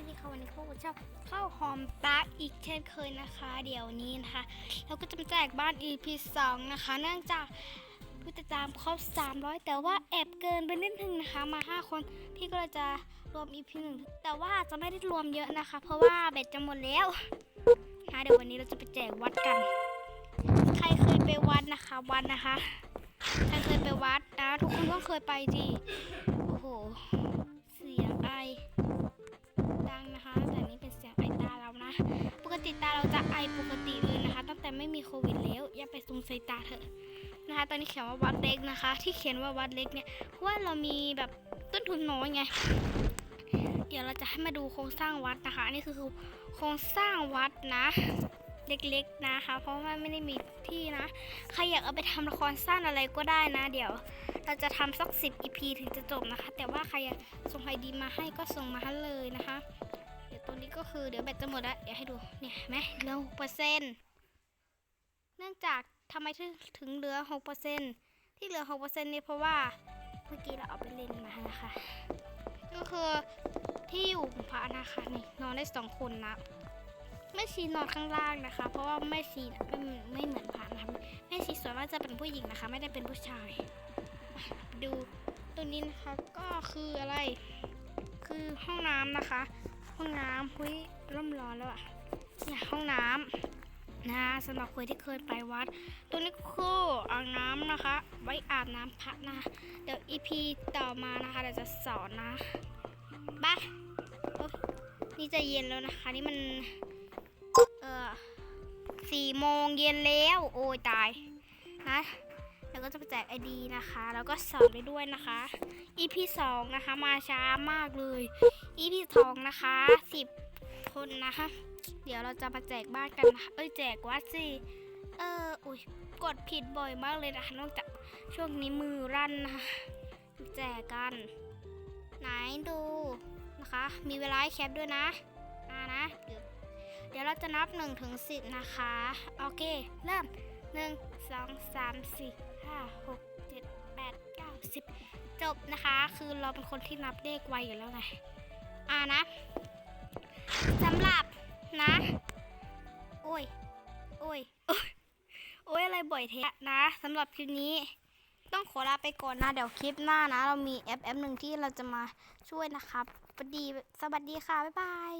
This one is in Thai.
วัสดีค่ะวันนี้พวกเราชอบข้าวหอมปลาอีกเช่นเคยนะคะ เดี๋ยวนี้นะคะ เราก็จะมาแจกบ้าน EP 2 นะคะ เนื่องจากผู้ติดตามครบ 300 แต่ว่าแอบเกินไปนิดนึงนะคะ มา 5 คน พี่ก็เลยจะรวม EP 1 แต่ว่าจะไม่ได้รวมเยอะนะคะ เพราะว่าแบตจะหมดแล้วนะเดี๋ยววันนี้เราจะไปแจกวัดกัน ใครเคยไปวัดนะคะ วัดนะคะใครเคยไปวัดนะทุกคนก็เคยไปดีโอ้โห ปกติตาเราจะไอปกติเลยนะคะ ตั้งแต่ไม่มีโควิดแล้ว อย่าไปสงสัยตาเถอะนะคะ ตอนนี้เขียนว่าวัดเล็กนะคะ ที่เขียนว่าวัดเล็กเนี่ย เพราะว่าเรามีแบบต้นทุนน้อยไง เดี๋ยวเราจะให้มาดูโครงสร้างวัดนะคะ อันนี้คือโครงสร้างวัดนะ เล็กๆนะคะ เพราะว่าไม่ได้มีที่นะ ใครอยากเอาไปทำละครสั้นอะไรก็ได้นะ เดี๋ยวเราจะทำสัก 10 EP ถึงจะจบนะคะ แต่ว่าใครส่งไอดีมาให้ก็ส่งมาให้เลยนะคะ เดี๋ยวตัวนี้ก็คือเดี๋ยวแบตจะหมดแล้วเดี๋ยวให้ดูเนี่ยไหมเหลือหกเปอร์เซ็นต์เนื่องจากทำไมถึงถึงเหลือหกเปอร์เซ็นต์ที่เหลือหกเปอร์เซ็นต์นี่เพราะว่าเมื่อกี้เราเอาไปเล่นมานะคะ ก็คือที่อยู่ของพระนะคะนี่นอนได้สองคนนะแม่ชีนอนข้างล่างนะคะ เพราะว่าแม่ชีไม่ไม่เหมือนพระนะคะแม่ชีส่วนมากจะเป็นผู้หญิงนะคะ ไม่ได้เป็นผู้ชาย ดูตัวนี้นะคะก็คืออะไร คือห้องน้ำนะคะ ห้องน้ำหุ้ยร่มร้อนแล้วอะเนี่ยห้องน้ำนะสำหรับคนที่เคยไปวัด ตัวนี้คืออ่างน้ำนะคะ ไว้อาบน้ำพระนะ เดี๋ยวอีพีต่อมานะคะเดี๋ยวจะสอนนะบ้านี่จะเย็นแล้วนะคะ นี่มัน เออสี่โมงเย็นแล้ว โอ้ยตายนะ แล้วก็จะไปแจกไอดีนะคะ แล้วก็สอนไปด้วยนะคะ EP 2นะคะมาช้ามากเลย EP 2นะคะ10คนนะคะ เดี๋ยวเราจะมาแจกบ้านกันนะเอ้ยแจกวัดสิเอออุ้ยกดผิดบ่อยมากเลยนะคะนอกจากช่วงนี้มือรั่นนะคะแจกกัน ไหนดูนะคะ มีเวลาแคปด้วยนะอ่านะเดี๋ยวเดี๋ยวเราจะนับ1ถึง10 นะคะ โอเค เริ่ม หนึ่งสองสามสี่ห้าหกเจ็ดแปดเก้าสิบจบนะคะ คือเราเป็นคนที่นับเลขไวอยู่แล้วไงอ่านะสำหรับนะโอ้ยโอ้ย โอ้ย โอ้ย อะไรบ่อยเทะนะสำหรับคลิปนี้ ต้องขอลาไปก่อนนะ เดี๋ยวคลิปหน้านะ เรามีแอปแอปหนึ่งที่เราจะมาช่วยนะครับสวัสดีสวัสดีค่ะ บ๊ายบาย